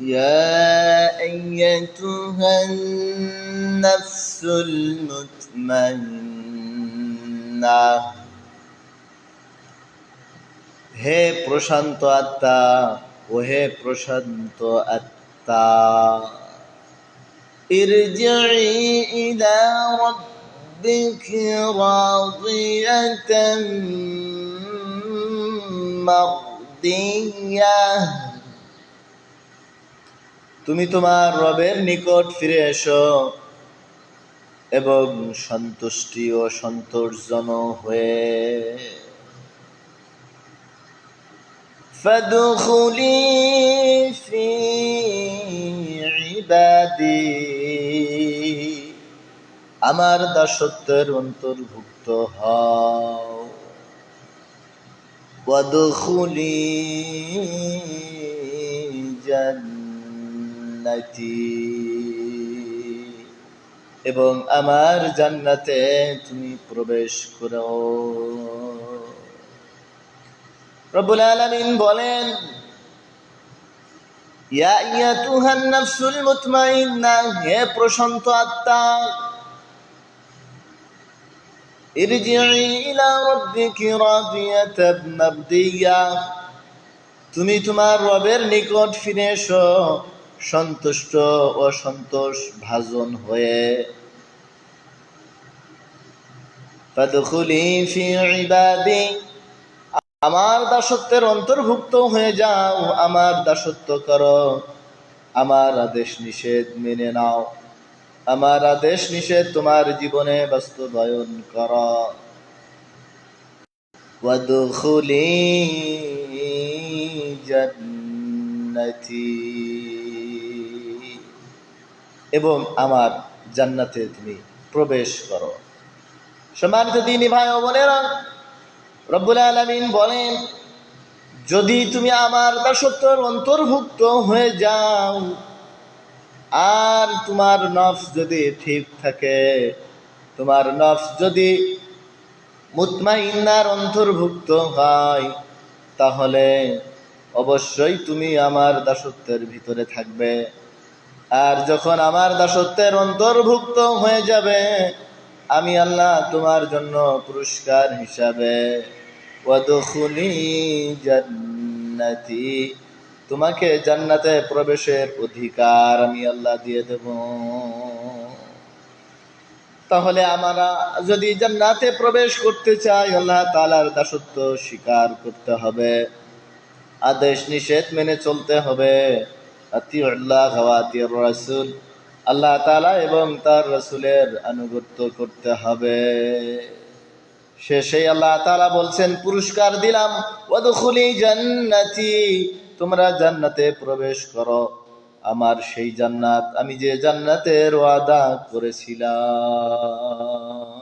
يا أيتها النفس المطمئنة হে প্রশান্ত আত্মা ও হে প্রশান্ত আত্মা ارجعي إلى ربك راضية مرضية তুমি তোমার রবের নিকট ফিরে এসো এবং সন্তুষ্টি ও সন্তোষজন হয়ে فادخلي في عبادي আমার দাসত্বের অন্তর্ভুক্ত হও ওয়াদখুলি জান্নাতি এবং আমার জান্নাতে তুমি প্রবেশ করো। রব্বুল আলামিন বলেন, ইয়া আইয়াতুহান নাফসুল মুতমাইন্না, হে প্রশান্ত আত্মা রাব্বিকি রাদিয়াতান মারদিয়া তুমি তোমার রবের নিকট ফিরে এসো। সন্তুষ্ট ও সন্তোষ ভাজন হয়ে। আমার দাসত্বের অন্তর্ভুক্ত হয়ে যাও, আমার দাসত্ব করো। আমার আদেশ নিষেধ মেনে নাও, আমার আদেশ নিষেধ তোমার জীবনে বাস্তবায়ন কর। জান্নাতি। এবং আমার জান্নাতে তুমি প্রবেশ করো। সম্মানিত দিনী ভাই ও বোনেরা, রব্বুল আলমিন বলেন, যদি তুমি আমার দাসত্বর অন্তর্ভুক্ত হয়ে যাও, আর তোমার নফস যদি ঠিক থাকে, তোমার নফস যদি মুতমাইন্নার অন্তর্ভুক্ত হয়, তাহলে অবশ্যই তুমি আমার দাসত্বের ভিতরে থাকবে। আর যখন আমার দাসত্বের অন্তর্ভুক্ত হয়ে যাবে, আমি আল্লাহ তোমার জন্য পুরস্কার হিসাবে জান্নাতি, তোমাকে জান্নাতে প্রবেশের অধিকার আমি আল্লাহ দিয়ে দেব। তাহলে আমরা যদি জান্নাতে প্রবেশ করতে চাই, আল্লাহ তালার দাসত্ব স্বীকার করতে হবে, আদেশ নিষেধ মেনে চলতে হবে। আতিউল্লাহ খাওয়াতির রাসুল। আল্লাহ তালা এবং তার রসুলের আনুগত্য করতে হবে। শেষে আল্লাহ তালা বলছেন, পুরস্কার দিলাম। ওয়াদখুলি জান্নাতি। তোমরা জান্নাতে প্রবেশ করো। আমার সেই জান্নাত আমি যে জান্নাতের ওয়াদা করেছিলাম।